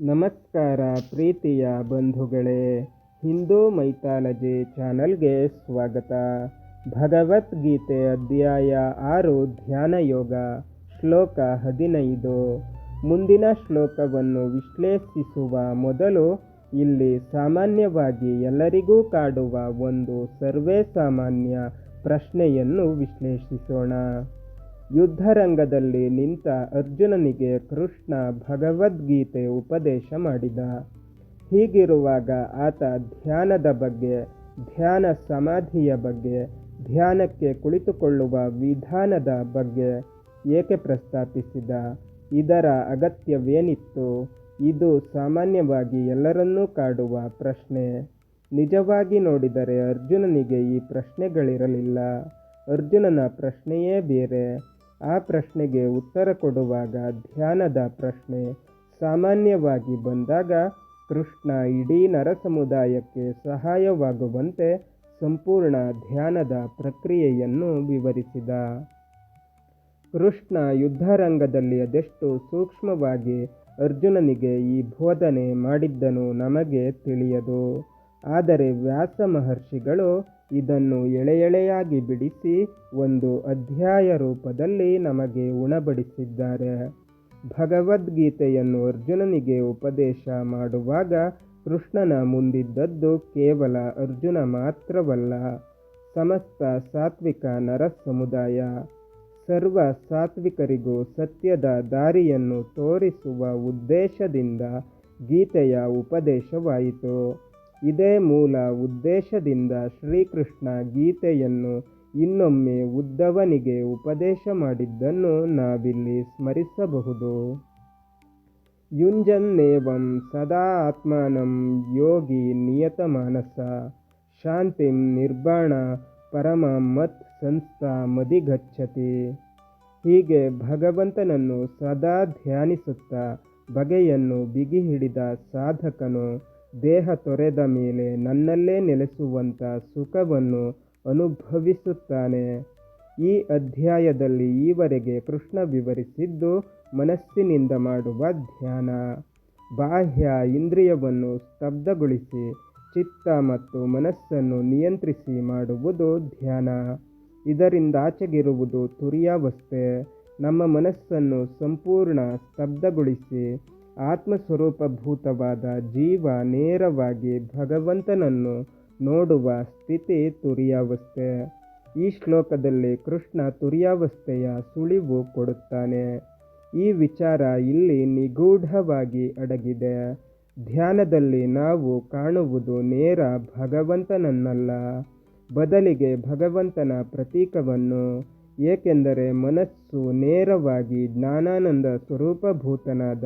ನಮಸ್ಕಾರ ಪ್ರೀತಿಯ ಬಂಧುಗಳೇ, ಹಿಂದೂ ಮೈಥಾಲಜಿ ಚಾನಲ್ಗೆ ಸ್ವಾಗತ. ಭಗವದ್ಗೀತೆ ಅಧ್ಯಾಯ ಆರು, ಧ್ಯಾನ ಯೋಗ, ಶ್ಲೋಕ ಹದಿನೈದು. ಮುಂದಿನ ಶ್ಲೋಕವನ್ನು ವಿಶ್ಲೇಷಿಸುವ ಮೊದಲು ಇಲ್ಲಿ ಸಾಮಾನ್ಯವಾಗಿ ಎಲ್ಲರಿಗೂ ಕಾಡುವ ಒಂದು ಸರ್ವೇ ಸಾಮಾನ್ಯ ಪ್ರಶ್ನೆಯನ್ನು ವಿಶ್ಲೇಷಿಸೋಣ. ಯುದ್ಧರಂಗದಲ್ಲಿ ನಿಂತ ಅರ್ಜುನನಿಗೆ ಕೃಷ್ಣ ಭಗವದ್ಗೀತೆ ಉಪದೇಶ ಮಾಡಿದ. ಹೀಗಿರುವಾಗ ಆತ ಧ್ಯಾನದ ಬಗ್ಗೆ, ಧ್ಯಾನ ಸಮಾಧಿಯ ಬಗ್ಗೆ, ಧ್ಯಾನಕ್ಕೆ ಕುಳಿತುಕೊಳ್ಳುವ ವಿಧಾನದ ಬಗ್ಗೆ ಏಕೆ ಪ್ರಸ್ತಾಪಿಸಿದ? ಇದರ ಅಗತ್ಯವೇನಿತ್ತು? ಇದು ಸಾಮಾನ್ಯವಾಗಿ ಎಲ್ಲರನ್ನೂ ಕಾಡುವ ಪ್ರಶ್ನೆ. ನಿಜವಾಗಿ ನೋಡಿದರೆ ಅರ್ಜುನನಿಗೆ ಈ ಪ್ರಶ್ನೆಗಳಿರಲಿಲ್ಲ. ಅರ್ಜುನನ ಪ್ರಶ್ನೆಯೇ ಬೇರೆ. ಆ ಪ್ರಶ್ನೆಗೆ ಉತ್ತರ ಕೊಡುವಾಗ ಧ್ಯಾನದ ಪ್ರಶ್ನೆ ಸಾಮಾನ್ಯವಾಗಿ ಬಂದಾಗ ಕೃಷ್ಣ ಇಡೀ ನರಸಮುದಾಯಕ್ಕೆ ಸಹಾಯವಾಗುವಂತೆ ಸಂಪೂರ್ಣ ಧ್ಯಾನದ ಪ್ರಕ್ರಿಯೆಯನ್ನು ವಿವರಿಸಿದ. ಕೃಷ್ಣ ಯುದ್ಧರಂಗದಲ್ಲಿ ಅದೆಷ್ಟು ಸೂಕ್ಷ್ಮವಾಗಿ ಅರ್ಜುನನಿಗೆ ಈ ಬೋಧನೆ ಮಾಡಿದ್ದನು ನಮಗೆ ತಿಳಿಯದು. ಆದರೆ ವ್ಯಾಸ ಮಹರ್ಷಿಗಳು ಇದನ್ನು ಎಳೆಯಳೆಯಾಗಿ ಬಿಡಿಸಿ ಒಂದು ಅಧ್ಯಾಯ ರೂಪದಲ್ಲಿ ನಮಗೆ ಉಣಬಡಿಸಿದ್ದಾರೆ. ಭಗವದ್ಗೀತೆಯನ್ನು ಅರ್ಜುನನಿಗೆ ಉಪದೇಶ ಮಾಡುವಾಗ ಕೃಷ್ಣನ ಮುಂದಿದ್ದದ್ದು ಕೇವಲ ಅರ್ಜುನ ಮಾತ್ರವಲ್ಲ, ಸಮಸ್ತ ಸಾತ್ವಿಕ ನರ ಸಮುದಾಯ ಸರ್ವ ಸಾತ್ವಿಕರಿಗೂ ಸತ್ಯದ ದಾರಿಯನ್ನು ತೋರಿಸುವ ಉದ್ದೇಶದಿಂದ ಗೀತೆಯ ಉಪದೇಶವಾಯಿತು. ಇದೇ ಮೂಲ ಉದ್ದೇಶದಿಂದ ಶ್ರೀಕೃಷ್ಣ ಗೀತೆಯನ್ನು ಇನ್ನೊಮ್ಮೆ ಉದ್ದವನಿಗೆ ಉಪದೇಶ ಮಾಡಿದ್ದನ್ನು ನಾವಿಲ್ಲಿ ಸ್ಮರಿಸಬಹುದು. ಯುಂಜನ್ನೇವಂ ಸದಾ ಆತ್ಮಾನಂ ಯೋಗಿ ನಿಯತಮಾನಸ ಶಾಂತಿಂ ನಿರ್ಬಾಣ ಪರಮ ಮತ್ ಸಂಸ್ಥಾ ಮದಿಗಚ್ಚತಿ ಹೀಗೆ ಭಗವಂತನನ್ನು ಸದಾ ಧ್ಯಾನಿಸುತ್ತಾ ಬಗೆಯನ್ನು ಬಿಗಿ ಹಿಡಿದ ಸಾಧಕನು ದೇಹ ತೊರೆದ ಮೇಲೆ ನನ್ನಲ್ಲೇ ನೆಲೆಸುವಂಥ ಸುಖವನ್ನು ಅನುಭವಿಸುತ್ತಾನೆ. ಈ ಅಧ್ಯಾಯದಲ್ಲಿ ಈವರೆಗೆ ಕೃಷ್ಣ ವಿವರಿಸಿದ್ದು ಮನಸ್ಸಿನಿಂದ ಮಾಡುವ ಧ್ಯಾನ. ಬಾಹ್ಯ ಇಂದ್ರಿಯವನ್ನು ಸ್ತಬ್ಧಗೊಳಿಸಿ ಚಿತ್ತ ಮತ್ತು ಮನಸ್ಸನ್ನು ನಿಯಂತ್ರಿಸಿ ಮಾಡುವುದು ಧ್ಯಾನ. ಇದರಿಂದಾಚೆಗಿರುವುದು ತುರಿಯಾವಸ್ಥೆ. ನಮ್ಮ ಮನಸ್ಸನ್ನು ಸಂಪೂರ್ಣ ಸ್ತಬ್ಧಗೊಳಿಸಿ ಆತ್ಮಸ್ವರೂಪಭೂತವಾದ ಜೀವ ನೇರವಾಗಿ ಭಗವಂತನನ್ನು ನೋಡುವ ಸ್ಥಿತಿ ತುರಿಯಾವಸ್ಥೆ. ಈ ಶ್ಲೋಕದಲ್ಲಿ ಕೃಷ್ಣ ತುರಿಯಾವಸ್ಥೆಯ ಸುಳಿವು ಕೊಡುತ್ತಾನೆ. ಈ ವಿಚಾರ ಇಲ್ಲಿ ನಿಗೂಢವಾಗಿ ಅಡಗಿದೆ. ಧ್ಯಾನದಲ್ಲಿ ನಾವು ಕಾಣುವುದು ನೇರ ಭಗವಂತನನ್ನಲ್ಲ, ಬದಲಿಗೆ ಭಗವಂತನ ಪ್ರತೀಕವನ್ನು, ಏಕೆಂದರೆ ಮನಸ್ಸು ನೇರವಾಗಿ ಜ್ಞಾನಾನಂದ ಸ್ವರೂಪಭೂತನಾದ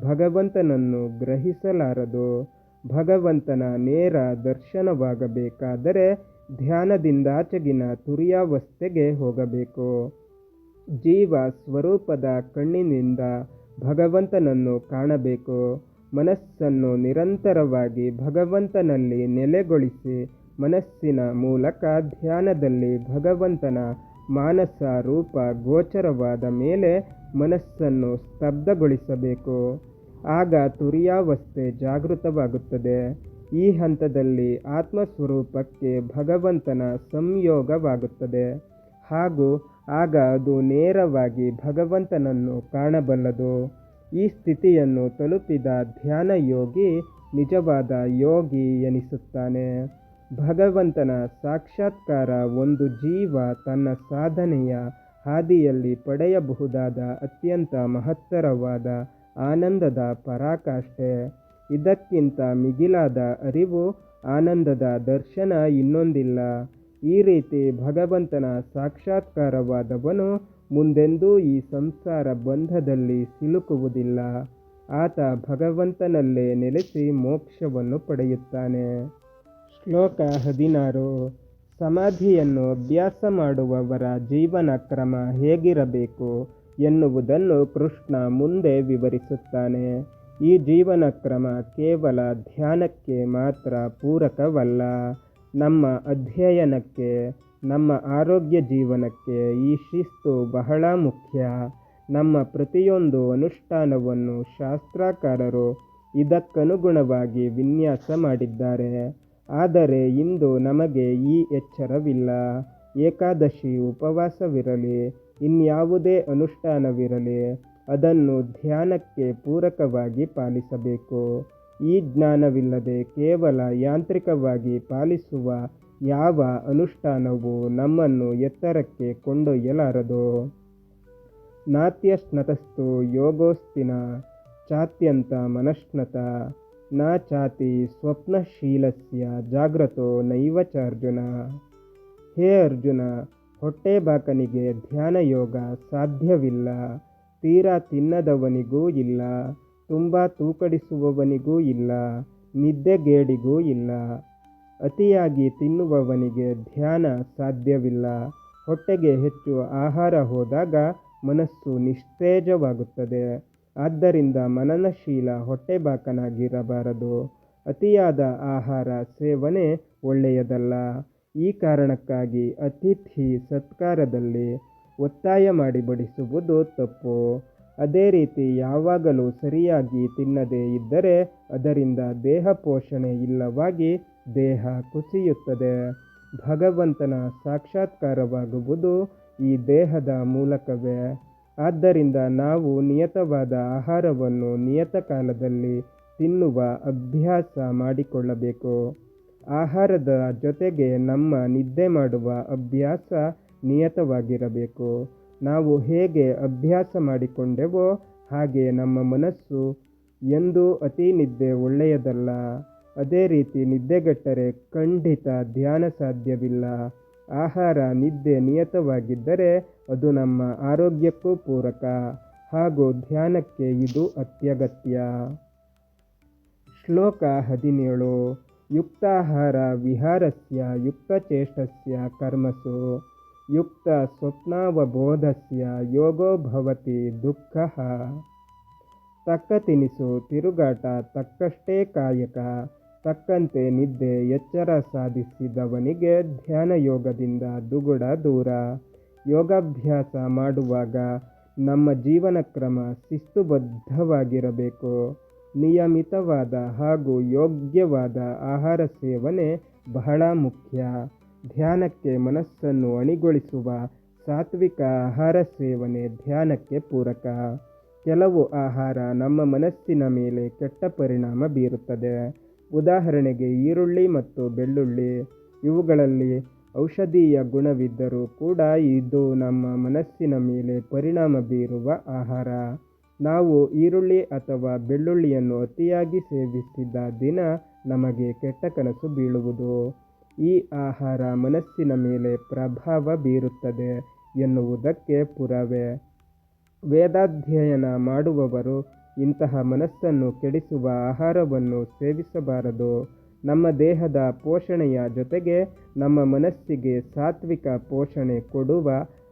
ಭಗವಂತನನ್ನು ಗ್ರಹಿಸಲಾರದು, ಭಗವಂತನ ನೇರ ದರ್ಶನವಾಗಬೇಕಾದರೆ ಧ್ಯಾನದಿಂದಾಚೆಗಿನ ತುರಿಯಾವಸ್ಥೆಗೆ ಹೋಗಬೇಕು. ಜೀವ ಸ್ವರೂಪದ ಕಣ್ಣಿನಿಂದ ಭಗವಂತನನ್ನು ಕಾಣಬೇಕು. ಮನಸ್ಸನ್ನು ನಿರಂತರವಾಗಿ ಭಗವಂತನಲ್ಲಿ ನೆಲೆಗೊಳಿಸಿ ಮನಸ್ಸಿನ ಮೂಲಕ ಧ್ಯಾನದಲ್ಲಿ ಭಗವಂತನ ಮಾನಸ ರೂಪ ಗೋಚರವಾದ ಮೇಲೆ ಮನಸ್ಸನ್ನು ಸ್ತಬ್ಧಗೊಳಿಸಬೇಕು. ಆಗ ತುರಿಯಾವಸ್ಥೆ ಜಾಗೃತವಾಗುತ್ತದೆ. ಈ ಹಂತದಲ್ಲಿ ಆತ್ಮಸ್ವರೂಪಕ್ಕೆ ಭಗವಂತನ ಸಂಯೋಗವಾಗುತ್ತದೆ. ಹಾಗೂ ಆಗ ಅದು ನೇರವಾಗಿ ಭಗವಂತನನ್ನು ಕಾಣಬಲ್ಲದು. ಈ ಸ್ಥಿತಿಯನ್ನು ತಲುಪಿದ ಧ್ಯಾನ ಯೋಗಿ ನಿಜವಾದ ಯೋಗಿ ಎನಿಸುತ್ತಾನೆ. ಭಗವಂತನ ಸಾಕ್ಷಾತ್ಕಾರ ಒಂದು ಜೀವ ತನ್ನ ಸಾಧನೆಯ ಹಾದಿಯಲ್ಲಿ ಪಡೆಯಬಹುದಾದ ಅತ್ಯಂತ ಮಹತ್ತರವಾದ ಆನಂದದ ಪರಾಕಾಷ್ಠೆ. ಇದಕ್ಕಿಂತ ಮಿಗಿಲಾದ ಅರಿವು, ಆನಂದದ ದರ್ಶನ ಇನ್ನೊಂದಿಲ್ಲ. ಈ ರೀತಿ ಭಗವಂತನ ಸಾಕ್ಷಾತ್ಕಾರವಾದವನು ಮುಂದೆಂದೂ ಈ ಸಂಸಾರ ಬಂಧದಲ್ಲಿ ಸಿಲುಕುವುದಿಲ್ಲ. ಆತ ಭಗವಂತನಲ್ಲೇ ನೆಲೆಸಿ ಮೋಕ್ಷವನ್ನು ಪಡೆಯುತ್ತಾನೆ. ಶ್ಲೋಕ ಹದಿನಾರು. ಸಮಾಧಿಯನ್ನು ಅಭ್ಯಾಸ ಮಾಡುವವರ ಜೀವನ ಕ್ರಮ ಹೇಗಿರಬೇಕು? ಎನ್ನುವುದನ್ನು ಕೃಷ್ಣ ಮುಂದೆ ವಿವರಿಸುತ್ತಾನೆ. ಈ ಜೀವನ ಕ್ರಮ ಕೇವಲ ಧ್ಯಾನಕ್ಕೆ ಮಾತ್ರ ಪೂರಕವಲ್ಲ. ನಮ್ಮ ಅಧ್ಯಯನಕ್ಕೆ, ನಮ್ಮ ಆರೋಗ್ಯ ಜೀವನಕ್ಕೆ ಈ ಶಿಸ್ತು ಬಹಳ ಮುಖ್ಯ. ನಮ್ಮ ಪ್ರತಿಯೊಂದು ಅನುಷ್ಠಾನವನ್ನು ಶಾಸ್ತ್ರಕಾರರು ಇದಕ್ಕನುಗುಣವಾಗಿ ವಿನ್ಯಾಸ ಮಾಡಿದ್ದಾರೆ. ಆದರೆ ಇಂದು ನಮಗೆ ಈ ಎಚ್ಚರವಿಲ್ಲ. ಏಕಾದಶಿ ಉಪವಾಸವಿರಲಿ ಇನ್ಯಾವುದೇ ಅನುಷ್ಠಾನವಿರಲಿ, ಅದನ್ನು ಧ್ಯಾನಕ್ಕೆ ಪೂರಕವಾಗಿ ಪಾಲಿಸಬೇಕು. ಈ ಜ್ಞಾನವಿಲ್ಲದೆ ಕೇವಲ ಯಾಂತ್ರಿಕವಾಗಿ ಪಾಲಿಸುವ ಯಾವ ಅನುಷ್ಠಾನವೂ ನಮ್ಮನ್ನು ಎತ್ತರಕ್ಕೆ ಕೊಂಡೊಯ್ಯಲಾರದು. ನಾತ್ಯಶ್ನತಸ್ತು ಯೋಗೋಸ್ತಿನ ಚಾತ್ಯಂತ ಮನಶ್ನತ ನ ಚಾತಿ ಸ್ವಪ್ನಶೀಲಸ್ಯ ಜಾಗ್ರತೋ ನೈವಚಾರ್ಜುನ. ಹೇ ಅರ್ಜುನ ಹೊಟ್ಟೆಬಾಕನಿಗೆ ಧ್ಯಾನ ಯೋಗ ಸಾಧ್ಯವಿಲ್ಲ. ತೀರಾ ತಿನ್ನದವನಿಗೂ ಇಲ್ಲ. ತುಂಬ ತೂಕಡಿಸುವವನಿಗೂ ಇಲ್ಲ. ನಿದ್ದೆಗೇಡಿಗೂ ಇಲ್ಲ. ಅತಿಯಾಗಿ ತಿನ್ನುವವನಿಗೆ ಧ್ಯಾನ ಸಾಧ್ಯವಿಲ್ಲ. ಹೊಟ್ಟೆಗೆ ಹೆಚ್ಚು ಆಹಾರ ಹೋದಾಗ ಮನಸ್ಸು ನಿಸ್ತೇಜವಾಗುತ್ತದೆ ಆದ್ದರಿಂದ ಮನನಶೀಲ ಹೊಟ್ಟೆಬಾಕನಾಗಿರಬಾರದು ಅತಿಯಾದ ಆಹಾರ ಸೇವನೆ ಒಳ್ಳೆಯದಲ್ಲ. ಈ ಕಾರಣಕ್ಕಾಗಿ ಅತಿಥಿ ಸತ್ಕಾರದಲ್ಲಿ ಒತ್ತಾಯ ಮಾಡಿ ಬಡಿಸುವುದು ತಪ್ಪು. ಅದೇ ರೀತಿ ಯಾವಾಗಲೂ ಸರಿಯಾಗಿ ತಿನ್ನದೇ ಇದ್ದರೆ ಅದರಿಂದ ದೇಹ ಪೋಷಣೆ ಇಲ್ಲವಾಗಿ ದೇಹ ಕುಸಿಯುತ್ತದೆ. ಭಗವಂತನ ಸಾಕ್ಷಾತ್ಕಾರವಾಗುವುದು ಈ ದೇಹದ ಮೂಲಕವೇ. ಆದ್ದರಿಂದ ನಾವು ನಿಯತವಾದ ಆಹಾರವನ್ನು ನಿಯತ ಕಾಲದಲ್ಲಿ ತಿನ್ನುವ ಅಭ್ಯಾಸ ಮಾಡಿಕೊಳ್ಳಬೇಕು. ಆಹಾರದ ಜೊತೆಗೆ ನಮ್ಮ ನಿದ್ದೆ ಮಾಡುವ ಅಭ್ಯಾಸ ನಿಯತವಾಗಿರಬೇಕು. ನಾವು ಹೇಗೆ ಅಭ್ಯಾಸ ಮಾಡಿಕೊಂಡೆವೋ ಹಾಗೆ ನಮ್ಮ ಮನಸ್ಸು ಎಂದು ಅತಿ ನಿದ್ದೆ ಒಳ್ಳೆಯದಲ್ಲ. ಅದೇ ರೀತಿ ನಿದ್ದೆಗೆಟ್ಟರೆ ಖಂಡಿತ ಧ್ಯಾನ ಸಾಧ್ಯವಿಲ್ಲ. ಆಹಾರ ನಿದ್ದೆ ನಿಯತವಾಗಿದ್ದರೆ ಅದು ನಮ್ಮ ಆರೋಗ್ಯಕ್ಕೂ ಪೂರಕ. ಹಾಗೂ ಧ್ಯಾನಕ್ಕೆ ಇದು ಅತ್ಯಗತ್ಯ. ಶ್ಲೋಕ ಹದಿನೇಳು. ವಿಹಾರಸ್ಯ, ಯುಕ್ತಚೇಷ್ಟಸ್ಯ ಕರ್ಮಸು ಯುಕ್ತ ಸ್ವಪ್ನಾವಬೋಧಸ್ಯ ಯೋಗೋ ಭವತಿ ದುಃಖ. ತಕ್ಕ ತಿನಿಸು ತಿರುಗಾಟ, ತಕ್ಕಷ್ಟೇ ಕಾಯಕ, ತಕ್ಕಂತೆ ನಿದ್ದೆ ಎಚ್ಚರ ಸಾಧಿಸಿದವನಿಗೆ ಧ್ಯಾನ ಯೋಗದಿಂದ ದುಗುಡ ದೂರ. ಯೋಗಾಭ್ಯಾಸ ಮಾಡುವಾಗ ನಮ್ಮ ಜೀವನ ಕ್ರಮ ಶಿಸ್ತುಬದ್ಧವಾಗಿರಬೇಕು. ನಿಯಮಿತವಾದ ಹಾಗೂ ಯೋಗ್ಯವಾದ ಆಹಾರ ಸೇವನೆ ಬಹಳ ಮುಖ್ಯ. ಧ್ಯಾನಕ್ಕೆ ಮನಸ್ಸನ್ನು ಅಣಿಗೊಳಿಸುವ ಸಾತ್ವಿಕ ಆಹಾರ ಸೇವನೆ ಧ್ಯಾನಕ್ಕೆ ಪೂರಕ. ಕೆಲವು ಆಹಾರ ನಮ್ಮ ಮನಸ್ಸಿನ ಮೇಲೆ ಕೆಟ್ಟ ಪರಿಣಾಮ ಬೀರುತ್ತದೆ. ಉದಾಹರಣೆಗೆ ಈರುಳ್ಳಿ ಮತ್ತು ಬೆಳ್ಳುಳ್ಳಿ. ಇವುಗಳಲ್ಲಿ ಔಷಧೀಯ ಗುಣವಿದ್ದರೂ ಕೂಡ ಇದು ನಮ್ಮ ಮನಸ್ಸಿನ ಮೇಲೆ ಪರಿಣಾಮ ಬೀರುವ ಆಹಾರ. ನಾವು ಈರುಳ್ಳಿ ಅಥವಾ ಬೆಳ್ಳುಳ್ಳಿಯನ್ನು ಅತಿಯಾಗಿ ಸೇವಿಸಿದ ದಿನ ನಮಗೆ ಕೆಟ್ಟ ಕನಸು ಬೀಳುವುದು. ಈ ಆಹಾರ ಮನಸ್ಸಿನ ಮೇಲೆ ಪ್ರಭಾವ ಬೀರುತ್ತದೆ ಎನ್ನುವುದಕ್ಕೆ ಪುರಾವೆ. ವೇದಾಧ್ಯಯನ ಮಾಡುವವರು ಇಂತಹ ಮನಸ್ಸನ್ನು ಕೆಡಿಸುವ ಆಹಾರವನ್ನು ಸೇವಿಸಬಾರದು. ನಮ್ಮ ದೇಹದ ಪೋಷಣೆಯ ಜೊತೆಗೆ ನಮ್ಮ ಮನಸ್ಸಿಗೆ ಸಾತ್ವಿಕ ಪೋಷಣೆ ಕೊಡುವ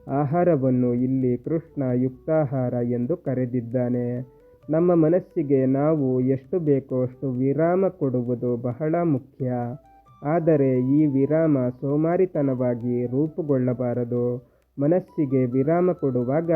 ಆಹಾರವನ್ನು ಇಲ್ಲಿ ಕೃಷ್ಣ ಯುಕ್ತಾಹಾರ ಎಂದು ಕರೆದಿದ್ದಾನೆ. ನಮ್ಮ ಮನಸ್ಸಿಗೆ ನಾವು ಎಷ್ಟು ಬೇಕೋ ಅಷ್ಟು ವಿರಾಮ ಕೊಡುವುದು ಬಹಳ ಮುಖ್ಯ. ಆದರೆ ಈ ವಿರಾಮ ಸೋಮಾರಿತನವಾಗಿ ರೂಪುಗೊಳ್ಳಬಾರದು. ಮನಸ್ಸಿಗೆ ವಿರಾಮ ಕೊಡುವಾಗ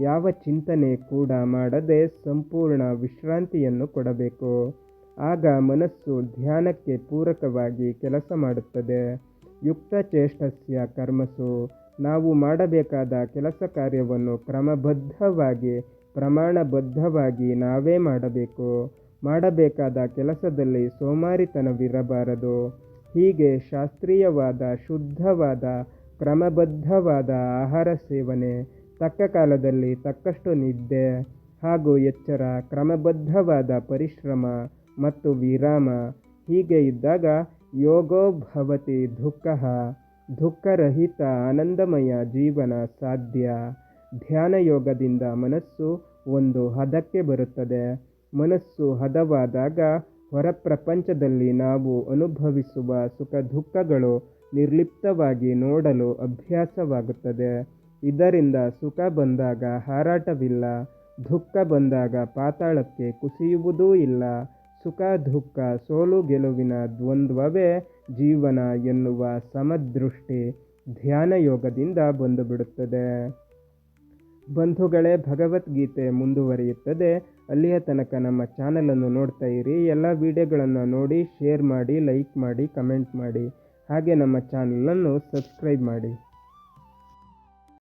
ಯಾವ ಚಿಂತನೆ ಕೂಡ ಮಾಡದೆ ಸಂಪೂರ್ಣ ವಿಶ್ರಾಂತಿಯನ್ನು ಕೊಡಬೇಕು. ಆಗ ಮನಸ್ಸು ಧ್ಯಾನಕ್ಕೆ ಪೂರಕವಾಗಿ ಕೆಲಸ ಮಾಡುತ್ತದೆ. ಯುಕ್ತ ಚೇಷ್ಟಸ್ಯ ಕರ್ಮಸು. ನಾವು ಮಾಡಬೇಕಾದ ಕೆಲಸ ಕಾರ್ಯವನ್ನು ಕ್ರಮಬದ್ಧವಾಗಿ, ಪ್ರಮಾಣಬದ್ಧವಾಗಿ ನಾವೇ ಮಾಡಬೇಕು. ಮಾಡಬೇಕಾದ ಕೆಲಸದಲ್ಲಿ ಸೋಮಾರಿತನವಿರಬಾರದು. ಹೀಗೆ ಶಾಸ್ತ್ರೀಯವಾದ, ಶುದ್ಧವಾದ, ಕ್ರಮಬದ್ಧವಾದ ಆಹಾರ ಸೇವನೆ ತಕ್ಕ ಕಾಲದಲ್ಲಿ ತಕ್ಕಷ್ಟು ನಿದ್ದೆ ಹಾಗೂ ಎಚ್ಚರ, ಕ್ರಮಬದ್ಧವಾದ ಪರಿಶ್ರಮ ಮತ್ತು ವಿರಾಮ ಹೀಗೆ ಇದ್ದಾಗ ಯೋಗೋ ಭವತಿ ದುಃಖ. ದುಃಖರಹಿತ ಆನಂದಮಯ ಜೀವನ ಸಾಧ್ಯ. ಧ್ಯಾನ ಯೋಗದಿಂದ ಮನಸ್ಸು ಒಂದು ಹದಕ್ಕೆ ಬರುತ್ತದೆ. ಮನಸ್ಸು ಹದವಾದಾಗ ಹೊರ ಪ್ರಪಂಚದಲ್ಲಿ ನಾವು ಅನುಭವಿಸುವ ಸುಖ ದುಃಖಗಳು ನಿರ್ಲಿಪ್ತವಾಗಿ ನೋಡಲು ಅಭ್ಯಾಸವಾಗುತ್ತದೆ. ಇದರಿಂದ ಸುಖ ಬಂದಾಗ ಹಾರಾಟವಿಲ್ಲ. ದುಃಖ ಬಂದಾಗ ಪಾತಾಳಕ್ಕೆ ಕುಸಿಯುವುದೂ ಇಲ್ಲ. ಸುಖ ದುಃಖ ಸೋಲು ಗೆಲುವಿನ ದ್ವಂದ್ವವೇ ಜೀವನ ಎನ್ನುವ ಸಮದೃಷ್ಟಿ ಧ್ಯಾನ ಯೋಗದಿಂದ ಬಂದುಬಿಡುತ್ತದೆ. ಬಂಧುಗಳೇ, ಭಗವದ್ಗೀತೆ ಮುಂದುವರಿಯುತ್ತದೆ. ಅಲ್ಲಿಯ ತನಕ ನಮ್ಮ ಚಾನಲನ್ನು ನೋಡ್ತಾ ಇರಿ. ಎಲ್ಲ ವಿಡಿಯೋಗಳನ್ನು ನೋಡಿ, ಶೇರ್ ಮಾಡಿ, ಲೈಕ್ ಮಾಡಿ, ಕಮೆಂಟ್ ಮಾಡಿ. ಹಾಗೆ ನಮ್ಮ ಚಾನಲನ್ನು ಸಬ್ಸ್ಕ್ರೈಬ್ ಮಾಡಿ.